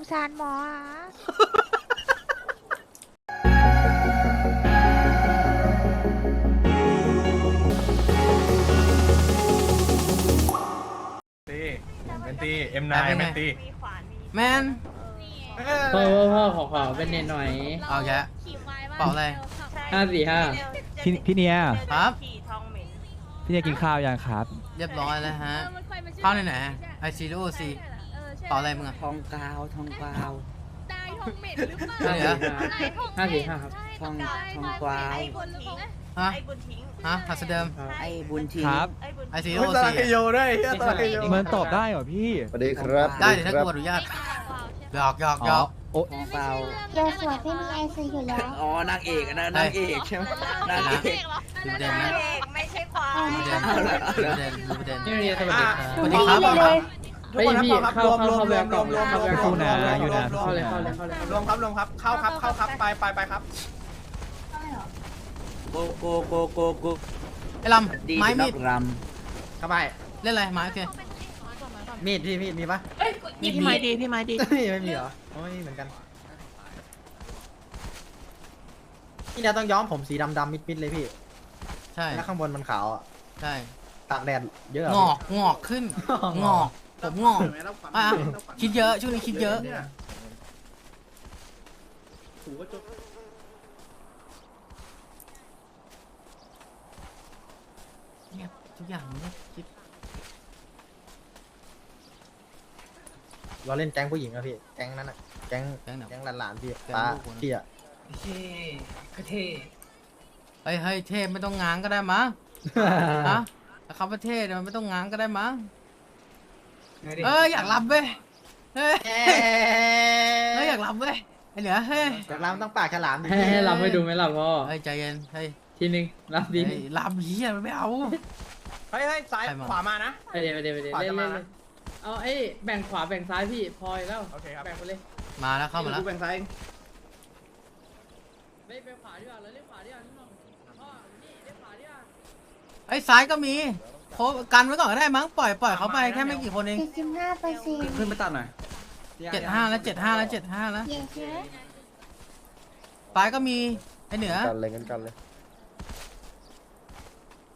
งสารหมออะตีเมนตีเอ็มนายไปไหนเมนตีแมน พ่อพ่อพ่อขอขอเป็นเนตหน่อย เอาแกะเป่าอะไรห้าสี่ห้า พี่พี่เนียครับพี่เนียกินข้าวยังครับ เรียบร้อยแล้วฮะ เข้าในไหนไอซีดูซีเป่าอะไรมึงอะ ทองกาวทองกาว ได้ทองเหม็นหรือเปล่าอะไรเหรอห้าสี่ห้าครับ ทองทองกวาวฮะฮะฮัสเดิมไอ้บุญทิ้ง ครับไอซีโอ้ดูยสซี ลายโยด้วยเฮียสลายโยเมินตอบได้เหรอพี่สวัสดีครับได้เดี๋ยวถ้ากูอนุญาตหยอกหยอกหยอก โอ้ทองกวาวเดี๋ยวสวยไม่มีไอซีอยู่แล้ว อ๋อนางเอกอะนะนางเอกใช่ไหมนางเอก ดูประเด็นนะไม่ใช่ควาดูมประเด็นดูประเด็นดูประเด็นนี่เรียนสวัสดีครับ สวัสดีครับบอลครับเฮ้ยพี่เข้ารวมรวมเข้ารวมรวมรวมรวมรวมสู้นะอยู่นะเข้าเลยเข้าเลยเข้าเลยรวมครับรวมครับเข้าครับเข้าครับไปไปไปครับโกโกโกโกโกไอ้ลดีำไม้นัมีกดรเข้าไปเล่นอะไรไม้โอเคมีดพี่มีดมีปะมีพี่ไม้ดีพี่ไม้ดีไม่มีเหรอไม่มีเหมือนกันนี่เนี่ยต้องย้อมผมสีดำดำมิดมิดเลยพี่ใช่แล้วข้างบนมันขาวอะใช่ตากแดดเยอะงอกงอกขึ้นงอก ผมงอกอะคิดเยอะช่วงนี้คิดเยอะเนี่ยทุกอย่างมันเนี่ยคิดเราเล่นแก๊งผู้หญิงอะพี่ แก๊งนั้นอะแก๊งแก๊งไหน แก๊งหลานๆพี่แก๊งป้าลูกคนพี่อะเฮ้ยเฮ้ยเทพไม่ต้องง้างก็ได้มั้งฮะแต่คำว่าเทพเนี่ยมันไม่ต้องง้างก็ได้มั้ง เอออยากรับเว้ยเฮ้ยเฮ้ยอยากรับเว้ยไอ้เหนือเฮ้ยจากร้านต้องปากฉลามดิให้ให้รับให้ดูไหมล่ะพ่อเฮ้ยใจเย็นเฮ้ยทีนึงรับดีเฮ้ยรับเฮียมันไม่เอาเฮ้ยเฮ้ยซ้ายใครมาขวามานะไปเดี๋ยวไปเดี๋ยวไปเดี๋ยวขวาเล่จะนมาเล่นเล่นเอาเอ้ยแบ่งขวาแบ่งซ้ายพี่พอยแล้วโอเคครับแบ่งไปเลยมาแล้วเข้ามาแล้วแบ่งซ้ายไม่ไปขวาดีกว่าเราเล่นขวาดีกว่านี่น้องพ่อนี่เล่นขวาดีกว่าไอ้ยซ้ายก็มี โคกันไว้ก่อนก็ได้มั้งปล่อยปล่อยเขาไปแค่ไม่กี่คนเองเจ็ดสิบห้าเปอร์เซ็นต์ำขึ้นไปตัดหน่อยเจ็ดห้าแล้วเจ็ดห้าแล้วเจ็ดห้าแล้วเย้ใช่ไหมซ้ายก็มีไอ้เหนือกันเลยกันกันเลย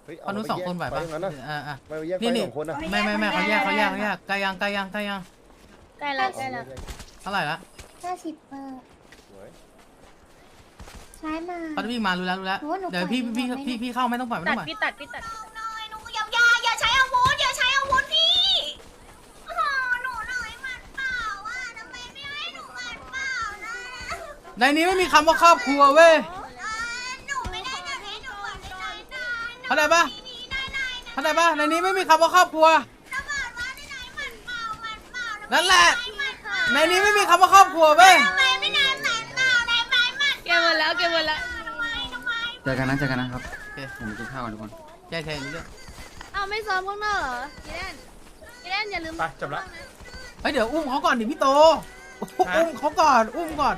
เฮ้ยเขานู้นสองคนไหวปะไปอย่างนั้นนะอ่าอ่าไม่แยกนี่ไปนี่สองคนนะไม่ไม่ไม่เขาแยกเขาแยกเขาแยกไกลยังไกลยังไกลยังใกล้แล้วใกล้แล้วเท่าไหร่ละห้าสิบเปอร์สวยซ้ายมาเขาจะวิ่งมารู้แล้วรู้แล้วโอ้หนูเดี๋ยวพี่ปล่อยพี่หนูไม่พี่พี่เข้าไม่ต้องปล่อยไม่ตัต้ดองปล่อยพี่ตัดพี่ตัด หนูอย่าอย่าอย่าใช้อาวุธอย่าใช้อาวุธพี่โอ้โหหนูหน่อยหมัดเปล่าอะทำไมไม่ให้หนูหมัดเปล่านะ ในนี้ไม่มีคำว่าครอบครัวเว้ยอ่าหนูไม่ได้จะให้หนูหมัดในไหนๆเข้าใจปะมีได้ไหนๆนะเข้าใจปะในนี้ไม่มีคำว่าครอบครัวถ้าหมัดว่าได้ไหนหมัดเปล่าหมัดเปล่าทำไมนั่นแหละไม่หมัดเปล่าในนี้ไม่มีคำว่าครอบครัวเว้ยทำไมไม่ได้หมัดเปล่าได้ไหมหมัดเก็บหมดแล้วเก็บหมดแล้วทำไมทำไมเจอกันนะเจอกันนะครับโอเคผมกินข้าวก่อนทุกคนแยกแทนนี้ด้วยเอาไม่ซ้อมข้างนอกเหรอกีแดนกีแดนอย่าลืมไปจบแล้วเฮ้ยเดี๋ยวอุ้มเขาก่อนดิพี่โตฮะอุ้มเขาก่อน อุ้มก่อน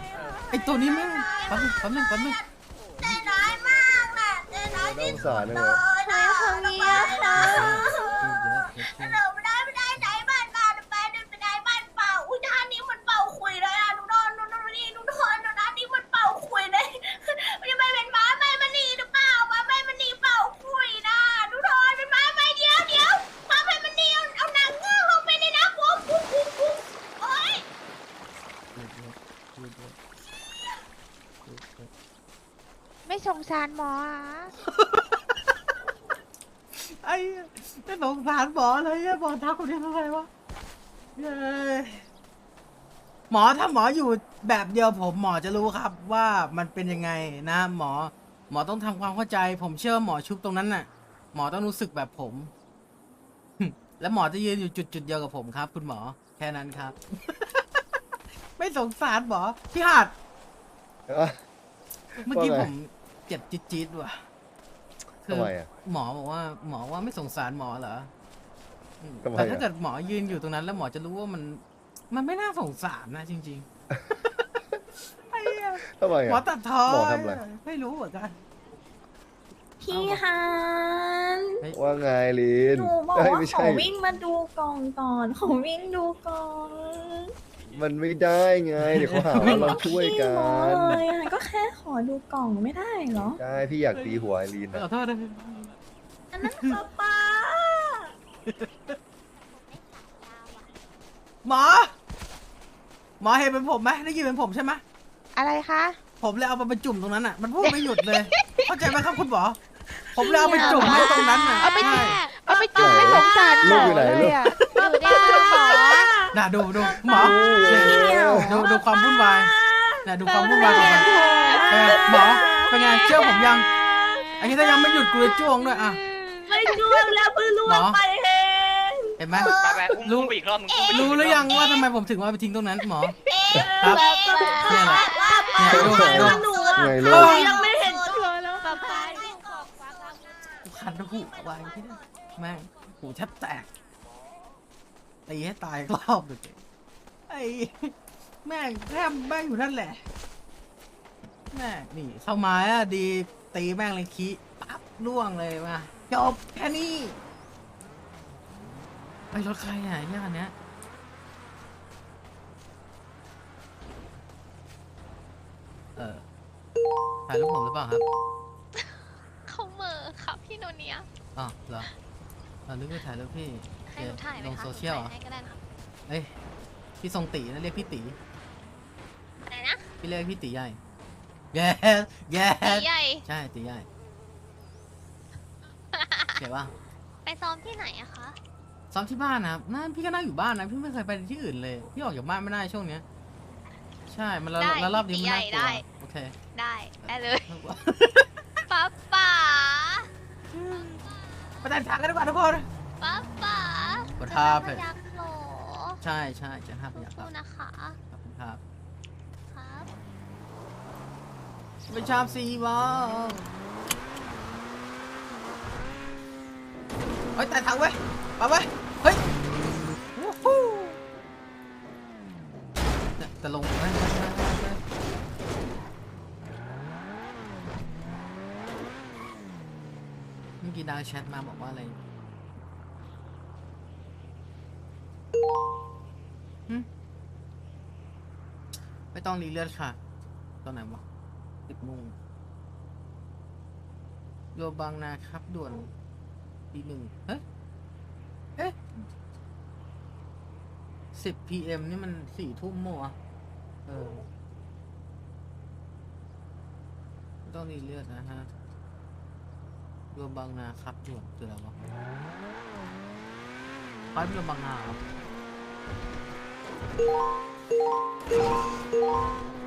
ไอตัวนี้ไม่งแป๊บนึงแป๊บนึงแป๊บนึงใจร้ายมากน่ะใจร้ายน่าที่สงสารเลยสุดเลยนะคนนี้อะค่ะพูดเยอ สงสารหมออะไอ้จะสงสารหมอเลยอะบอกทักคนนี้ทำไมวะเย้หมอถ้าหมออยู่แบบเดียวผมหมอจะรู้ครับ ว่ามันเป็นยังไงนะ หมอ หมอต้องทำความเข้าใจ ผมเชื่อว่าหมอชุบตรงนั้นน่ะ หมอต้องรู้สึกแบบผม และหมอจะยืนอยู่จุดจุดๆเดียวกับผมครับ คุณหมอ แค่นั้นครับ ไม่สงสารหมอพี่หัดอะเมื่อกี้ว่าไงผมเจ็บจี๊ดๆว่ะ คืทำไมอะหมอบอกว่า หมอว่าไม่สงสารหมอเหรออืมทำไมแต่ถ้าอะเกิดหมอยืนอยู่ตรงนั้น แล้วหมอจะรู้ว่ามัน มันไม่น่าสงสารนะจริงๆ ไอ้เหี้ยทำไมหมออะ ตัดท้อหมอทำอะไร ไม่รู้เหมือนกัน พี่ฮันว่าไงลินหนูบอกเอ้ยว่าไม่ขใช่ อวิ่งมาดูกล่องก่อน ขอวิ่งดูก่อนไมันไม่ได้ไง เดี๋ยวเขาหาว่าเราช่วยกันเลยอะก็แค่ขอดูกล่องไม่ได้เหรอ ได้พี่อยากตีหัวไอรีนขนะอโทษนะอันนั้นป๊าป๊าหมอ หมอเห็นเป็นผมไหมได้ยินเป็นผมใช่ไหมอะไรคะ ผมเลยเอามันไปจุ่มตรงนั้นอะ มันพูดไม่หยุดเลย เข้าใจไหมครับคุณหมอ ผมเลยเอาไปจุ่มให้ตรงนั้นอะเอาไป ใช่เอาไปจุ่มให้สงสารหมลูอกอยู่ไหนเลลูยกอะอยู่ได้หมอ น่ะดูดูหมอเนี่ยดูดูความวุ่นวายน่ะดูความวุ่นวายของมันเป็นไงหมอเป็นไงเชื่อผมยัง อันนี้ถ้ายังไม่หยุดกูจะจ้วงด้วยอะไม่ช่วยแล้วเพิ่งรู้หรอไปเองเห็นไหมไปไปอุ้มอุ้มไปอีกรอบนึงอุ้มไปอีกรู้หรือยังว่าทำไมผมถึงเอาไปทิ้งตรงนั้นหมอครับแบบแบบเนี่ยแหละเนี่ยดูดูหนูอะไงหลูนูกยังไม่เห็นตัวแล้วป๊าป๊ากูคันหูวายที่นี่แม่งหูแทบแตก ตีให้ตายอีกรอบเลยไอ้แม่งแทบแม่งอยู่นั่นแหละแม่งนี่เข้ามาอะดีตีแม่งเลยคีปั๊บล่วงเลยมาจบแค่นี้ไปรถใครอะไอ้เนี่ยคันเนี้ยเออถ่ายรูปผมหรือเปล่าครับเขาเหมอครับพี่โนเนียอ๋อเหรอเรานึกว่าถ่ายรูปพี่ ให้หนูถ่ายไหมลงคะโซเชียลเหรอ หนูถ่าให้ก็ได้นะเอ้ยพี่ทรงตีนะเรียกพี่ตีอะไรนะพี่เรียกพี่ตีใหญ่แย่แย่ตีใหญ่ ใช่ตีใหญ่เห็นปะไปซ้อมที่ไหนอะคะ ซ้อมที่บ้านนะครับนั่นพี่ก็นั่งอยู่บ้านนะพี่ไม่เคยไปที่อื่นเลย พี่ออกจากบ้านไม่ได้ช่วงเนี้ย ใช่มันละได้ละรอบนี้มันน่ากตีลัใหญ่วได้ โอเค ได้ ได้เลยป๊าป๋าไปแต่งทางกันดีกว่าทุกคน ป๊าป๋า กดท่าไปพยักโหลใช่ใช่จะห้าพยักคสู้รับนะคะ ขอบคุณครับครับไม่ชอบซีบอลเฮ้ยแต่งทางไว้ยไปไว้ยเฮ้ยวู้ฮู้จะจะลงไหมเมื่อกี้ดาวแชทมาบอกว่าอะไร ไม่ต้องรีเลือดค่ะ ตอนไหนวะสิบโมงโยบางนาครับด่วนปีหนึ่งเฮ้ยเอ๊ะสิบ PM นี่มันสี่ทุ่มโมวะเออไม่ต้องรีเลือดนะฮะโยบางนาครับด่วนคืออะไรวะไปโยบางนาเหรอ どんどんどんどん。